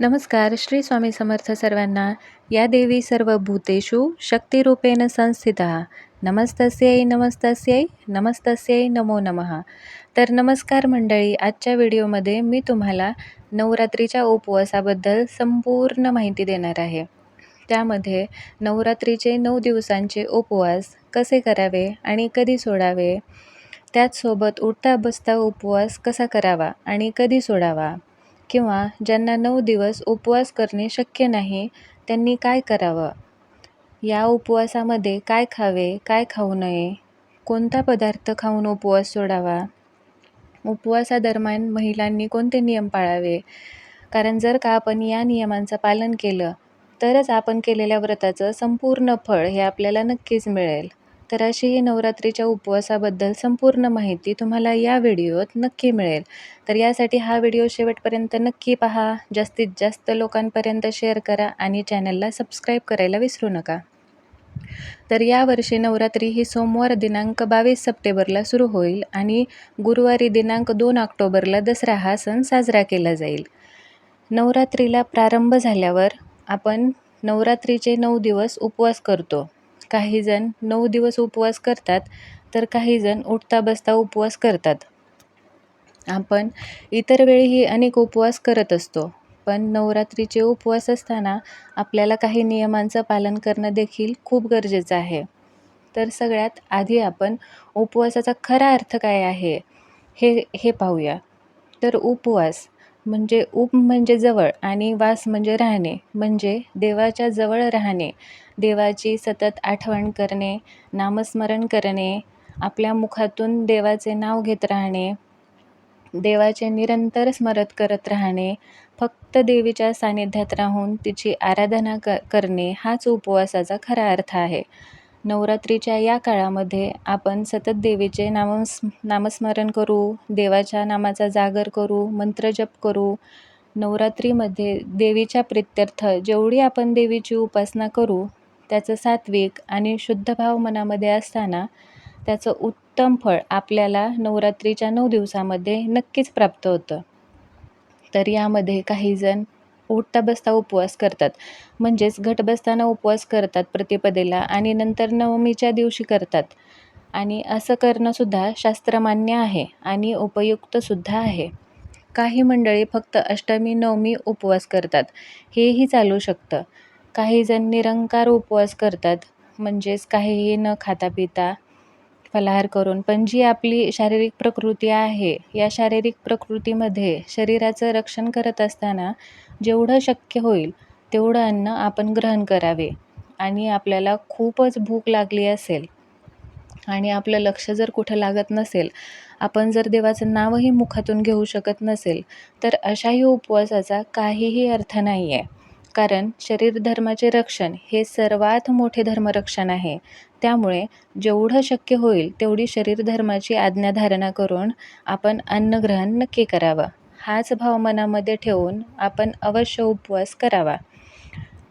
नमस्कार श्री स्वामी समर्थ सर्वांना. या देवी सर्व भूतेषु शक्तिरूपेण संस्थिता. नमस्तस्यै नमस्तस्यै नमस्तस्यै नमो नमः. तर नमस्कार मंडळी आजच्या व्हिडिओमध्ये मी तुम्हाला नवरात्रीच्या उपवासाबद्दल संपूर्ण माहिती देणार आहे. त्यामध्ये नवरात्रीचे नऊ दिवसांचे उपवास कसे करावे आणि कधी सोडावे? त्याचसोबत उठता बसता उपवास कसा करावा आणि कधी सोडावा? किंवा ज्यांना नऊ दिवस उपवास करणे शक्य नाही त्यांनी काय करावं? या उपवासामध्ये काय खावे काय खाऊ नये? कोणता पदार्थ खाऊन उपवास सोडावा? उपवासादरम्यान महिलांनी कोणते नियम पाळावे? कारण जर का आपण या नियमांचं पालन केलं तरच आपण केलेल्या व्रताचं संपूर्ण फळ हे आपल्याला नक्कीच मिळेल. तर अशी ही नवरात्रीच्या उपवासाबद्दल संपूर्ण माहिती तुम्हाला या व्हिडिओत नक्की मिळेल. तर यासाठी हा व्हिडिओ शेवटपर्यंत नक्की पहा. जास्तीत जास्त लोकांपर्यंत शेअर करा आणि चॅनलला सबस्क्राईब करायला विसरू नका. तर यावर्षी नवरात्री ही सोमवार दिनांक बावीस सप्टेंबरला सुरू होईल आणि गुरुवारी दिनांक दोन ऑक्टोबरला दसरा हा सण साजरा केला जाईल. नवरात्रीला प्रारंभ झाल्यावर आपण नवरात्रीचे नऊ दिवस उपवास करतो. काहीजण नऊ दिवस उपवास करतात तर काहीजण उठता बसता उपवास करतात. आपण इतर वेळीही अनेक उपवास करत असतो पण नवरात्रीचे उपवास असताना आपल्याला काही नियमांचं पालन करणं देखील खूप गरजेचं आहे. तर सगळ्यात आधी आपण उपवासाचा खरा अर्थ काय आहे हे हे पाहूया. तर उपवास म्हणजे उप म्हणजे जवळ आणि वास म्हणजे राहणे म्हणजे देवाच्या जवळ राहणे देवाची सतत आठवण करणे नामस्मरण करणे आपल्या मुखातून देवाचे नाव घेत राहणे देवाचे निरंतर स्मरत करत राहणे फक्त देवीच्या सानिध्यात राहून तिची आराधना क करणे हाच उपवासाचा खरा अर्थ आहे. नवरात्रीच्या या काळामध्ये आपण सतत देवीचे नामस् नामस्मरण करू देवाच्या नामाचा जागर करू मंत्रजप करू. नवरात्रीमध्ये देवीच्या प्रित्यर्थ जेवढी आपण देवीची उपासना करू त्याचं सात्विक आणि शुद्ध भाव मनामध्ये असताना त्याचं उत्तम फळ आपल्याला नवरात्रीच्या नऊ दिवसामध्ये नक्कीच प्राप्त होतं. तर यामध्ये काहीजण उठता बसता उपवास करतात. म्हणजेच घट बसताना उपवास करतात प्रतिपदेला आणि नंतर नवमीच्या दिवशी करतात. आणि असं करणंसुद्धा शास्त्रमान्य आहे आणि उपयुक्तसुद्धा आहे. काही मंडळी फक्त अष्टमी नवमी उपवास करतात. हेही चालू शकतं. काही जण निरंकार उपवास करतात. म्हणजेच काहीही न खाता पिता फलाहार करून. पण जी आपली शारीरिक प्रकृती आहे या शारीरिक प्रकृतीमध्ये शरीराचं रक्षण करत असताना जेवढं शक्य होईल तेवढं अन्न आपण ग्रहण करावे. आणि आपल्याला खूपच भूक लागली असेल आणि आपलं लक्ष जर कुठं लागत नसेल आपण जर देवाचं नावही मुखातून घेऊ शकत नसेल तर अशाही उपवासाचा काहीही अर्थ नाही आहे कारण शरीर धर्माचे रक्षण हे सर्वात मोठे धर्मरक्षण आहे. त्यामुळे जेवढं शक्य होईल तेवढी शरीर धर्माची आज्ञाधारणा करून आपण अन्नग्रहण नक्की करावं. हाच भाव मनामध्ये ठेवून आपण अवश्य उपवास करावा.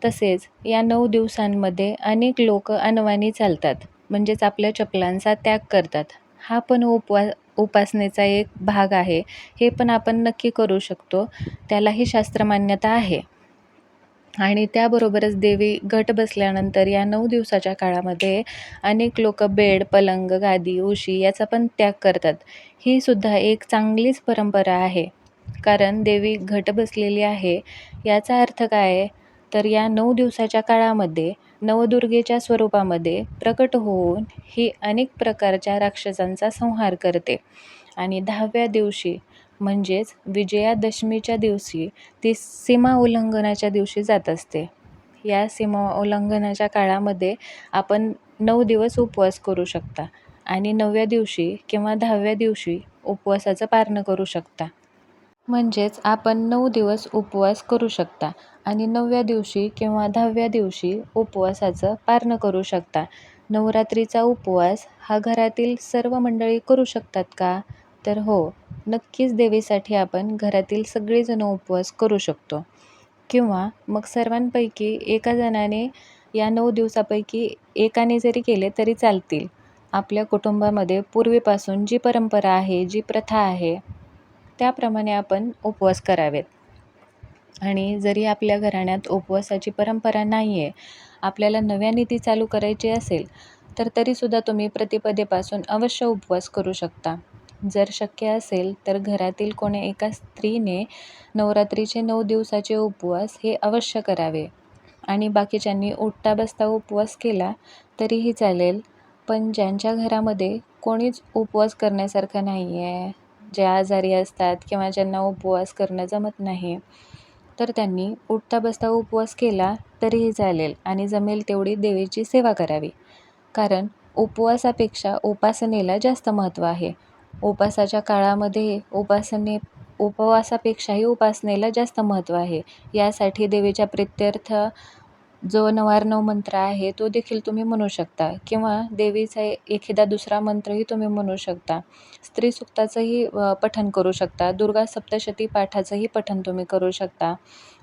तसेच या नऊ दिवसांमध्ये अनेक लोक अनवाणी चालतात म्हणजेच आपल्या चपलांचा त्याग करतात. हा पण उपवास उपासनेचा एक भाग आहे. हे पण आपण नक्की करू शकतो. त्यालाही शास्त्रमान्यता आहे. आणि त्याबरोबरच देवी घट बसल्यानंतर या नऊ दिवसाच्या काळामध्ये अनेक लोक बेड पलंग गादी उशी याचा पण त्याग करतात. ही सुद्धा एक चांगलीच परंपरा आहे. कारण देवी घट बसलेली आहे याचा अर्थ काय? आहे तर या नऊ दिवसाच्या काळामध्ये नवदुर्गेच्या स्वरूपामध्ये प्रकट होऊन ही अनेक प्रकारच्या राक्षसांचा संहार करते. आणि दहाव्या दिवशी म्हणजेच विजयादशमीच्या दिवशी ती सीमा उल्लंघनाच्या दिवशी जात असते. या सीमा उल्लंघनाच्या काळामध्ये आपण नऊ दिवस उपवास करू शकता आणि नवव्या दिवशी किंवा दहाव्या दिवशी उपवासाचं पारणं करू शकता. म्हणजेच आपण नऊ दिवस उपवास करू शकता आणि नवव्या दिवशी किंवा दहाव्या दिवशी उपवासाचं पारणं करू शकता. नवरात्रीचा उपवास हा घरातील सर्व मंडळी करू शकतात का? तर हो नक्कीच देवीसाठी आपण घरातील सगळेजण उपवास करू शकतो. किंवा मग सर्वांपैकी एका जणाने या नऊ दिवसापैकी एकाने जरी केले तरी चालतील. आपल्या कुटुंबामध्ये पूर्वीपासून जी परंपरा आहे जी प्रथा आहे त्याप्रमाणे आपण उपवास करावेत. आणि जरी आपल्या घराण्यात उपवासाची परंपरा नाही आहे आपल्याला नव्याने ती चालू करायची असेल तर तरीसुद्धा तुम्ही प्रतिपदेपासून अवश्य उपवास करू शकता. जर शक्य असेल तर घरातील कोणी एका स्त्रीने नवरात्रीचे नऊ दिवसाचे उपवास हे अवश्य करावे. आणि बाकीच्यांनी उठता बसता उपवास केला तरीही चालेल पण ज्यांच्या घरामध्ये कोणीच उपवास करण्यासारखं नाही आहे जे आजारी असतात किंवा ज्यांना उपवास करणं जमत नाही तर त्यांनी उठता बसता उपवास केला तरीही चालेल आणि जमेल तेवढी देवीची सेवा करावी. कारण उपवासापेक्षा उपासनेला जास्त महत्त्व आहे. उपासाच्या काळामध्ये उपासने उपवासापेक्षाही उपासनेला जास्त महत्त्व आहे. यासाठी देवीच्या प्रित्यर्थ जो नवारनव मंत्र आहे तो देखील तुम्ही म्हणू शकता. किंवा देवीचा एखादा दुसरा मंत्रही तुम्ही म्हणू शकता. स्त्री सुक्ताचंही पठण करू शकता. दुर्गा सप्तशती पाठाचंही पठण तुम्ही करू शकता.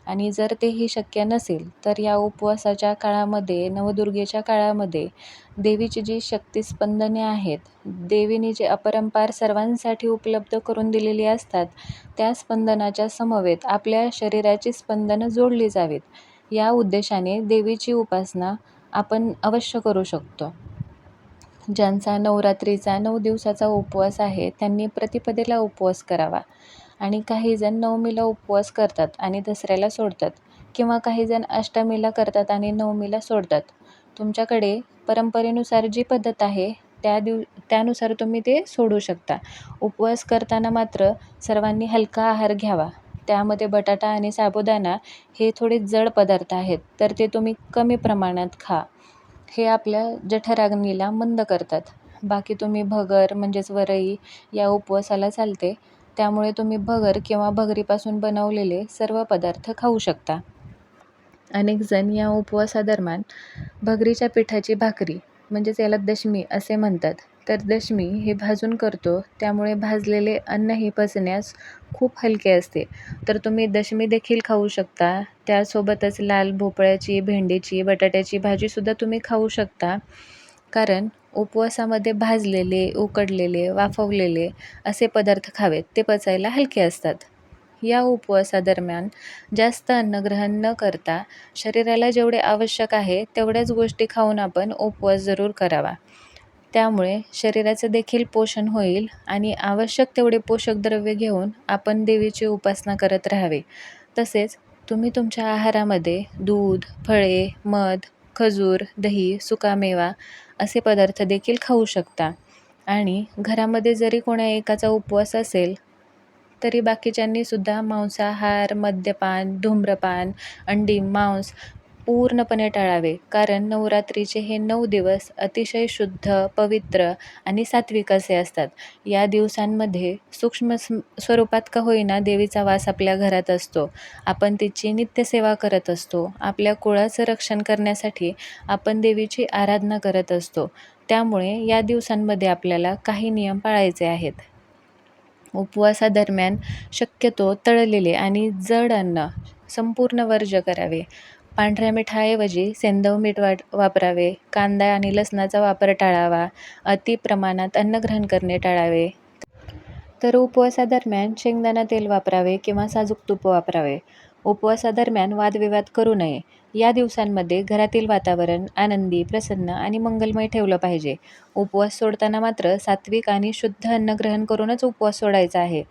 आणि जर तेही शक्य नसेल तर या उपवासाच्या काळामध्ये नवदुर्गेच्या काळामध्ये देवीची जी शक्तिस्पंदने आहेत देवीने जे अपरंपार सर्वांसाठी उपलब्ध करून दिलेली असतात त्या स्पंदनाच्या समवेत आपल्या शरीराची स्पंदनं जोडली जावीत. या उद्देशाने देवीची उपासना आपण अवश्य करू शकतो. ज्यांचा नवरात्रीचा नऊ दिवसाचा उपवास आहे त्यांनी प्रतिपदेला उपवास करावा. आणि काहीजण नवमीला उपवास करतात आणि दसऱ्याला सोडतात किंवा काहीजण अष्टमीला करतात आणि नवमीला सोडतात. तुमच्याकडे परंपरेनुसार जी पद्धत आहे त्या दिव त्यानुसार तुम्ही ते सोडू शकता. उपवास करताना मात्र सर्वांनी हलका आहार घ्यावा. त्यामध्ये बटाटा आणि साबुदाणा हे थोडे जड पदार्थ आहेत तर ते तुम्ही कमी प्रमाणात खा. हे आपल्या जठराग्नीला मंद करतात. बाकी तुम्ही भगर म्हणजेच वरई या उपवासाला चालते. त्यामुळे तुम्ही भगर किंवा भगरीपासून बनवलेले सर्व पदार्थ खाऊ शकता. अनेक जण या उपवासादरम्यान भगरीच्या पिठाची भाकरी म्हणजेच याला दशमी असे म्हणतात. तर दशमी हे भाजून करतो. त्यामुळे भाजलेले अन्न हे पचण्यास खूप हलके असते. तर तुम्ही दशमी देखील खाऊ शकता. त्यासोबतच लाल भोपळ्याची भेंडीची बटाट्याची भाजीसुद्धा तुम्ही खाऊ शकता. कारण उपवासामध्ये भाजलेले उकडलेले वाफवलेले असे पदार्थ खावेत. ते पचायला हलके असतात. या उपवासादरम्यान जास्त अन्नग्रहण न करता शरीराला जेवढे आवश्यक आहे तेवढ्याच गोष्टी खाऊन आपण उपवास जरूर करावा. त्यामुळे शरीराचं देखील पोषण होईल आणि आवश्यक तेवढे पोषक द्रव्य घेऊन आपण देवीची उपासना करत राहावे. तसेच तुम्ही तुमच्या आहारामध्ये दूध फळे मध खजूर दही सुकामेवा असे पदार्थ देखील खाऊ शकता. आणि घरामध्ये जरी कोणा एकाचा उपवास असेल तरी बाकीच्यांनी सुद्धा मांसाहार मद्यपान धूम्रपान अंडी मांस पूर्णपणे टाळावे. कारण नवरात्रीचे हे नऊ दिवस अतिशय शुद्ध पवित्र आणि सात्विक असे असतात. या दिवसांमध्ये सूक्ष्म स्वरूपात का होईना देवीचा वास आपल्या घरात असतो. आपण तिची नित्यसेवा करत असतो. आपल्या कुळाचं रक्षण करण्यासाठी आपण देवीची आराधना करत असतो. त्यामुळे या दिवसांमध्ये आपल्याला काही नियम पाळायचे आहेत. उपवासादरम्यान शक्यतो तळलेले आणि जड अन्न संपूर्ण वर्ज करावे. पांढऱ्या मिठाऐवजी सेंदव मीठ वाट वापरावे. कांदा आणि लसणाचा वापर टाळावा. अति प्रमाणात अन्नग्रहण करणे टाळावे. तर उपवासादरम्यान शेंगदाणा तेल वापरावे किंवा साजूक तूप वापरावे. उपवासादरम्यान वादविवाद करू नये. या दिवसांमध्ये घरातील वातावरण आनंदी प्रसन्न आणि मंगलमय ठेवलं पाहिजे. उपवास सोडताना मात्र सात्विक आणि शुद्ध अन्नग्रहण करूनच उपवास सोडायचा आहे.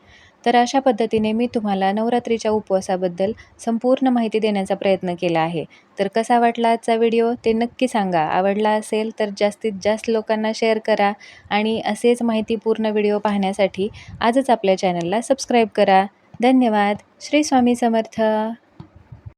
तर अशा पद्धतीने मी तुम्हाला नवरात्रीच्या उपवासाबद्दल संपूर्ण माहिती देण्याचा प्रयत्न केला आहे. तर कसा वाटला आजचा व्हिडिओ? ते नक्की सांगा. आवडला असेल तर जास्तीत जास्त लोकांना शेअर करा आणि असेच माहितीपूर्ण व्हिडिओ पाहण्यासाठी आजच आपल्या चॅनलला सबस्क्राईब करा. धन्यवाद. श्री स्वामी समर्थ.